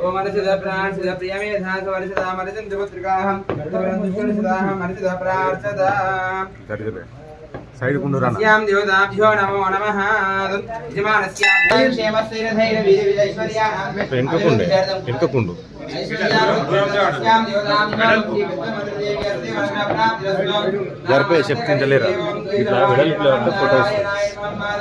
ఓం అనిషద ప్రాణ సద ప్రియమే వెంకకుండు జరిపే ఇట్లా వెడల్పులో ఫోటోస్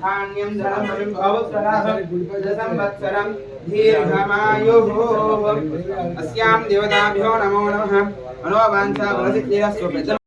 धान्यं धनमयं भवत्सरः संवत्सरं दीर्घमायुः अस्यां देवताभ्यो नमो नमः मनोवाञ्छा वरसि क्षीरस्वप्न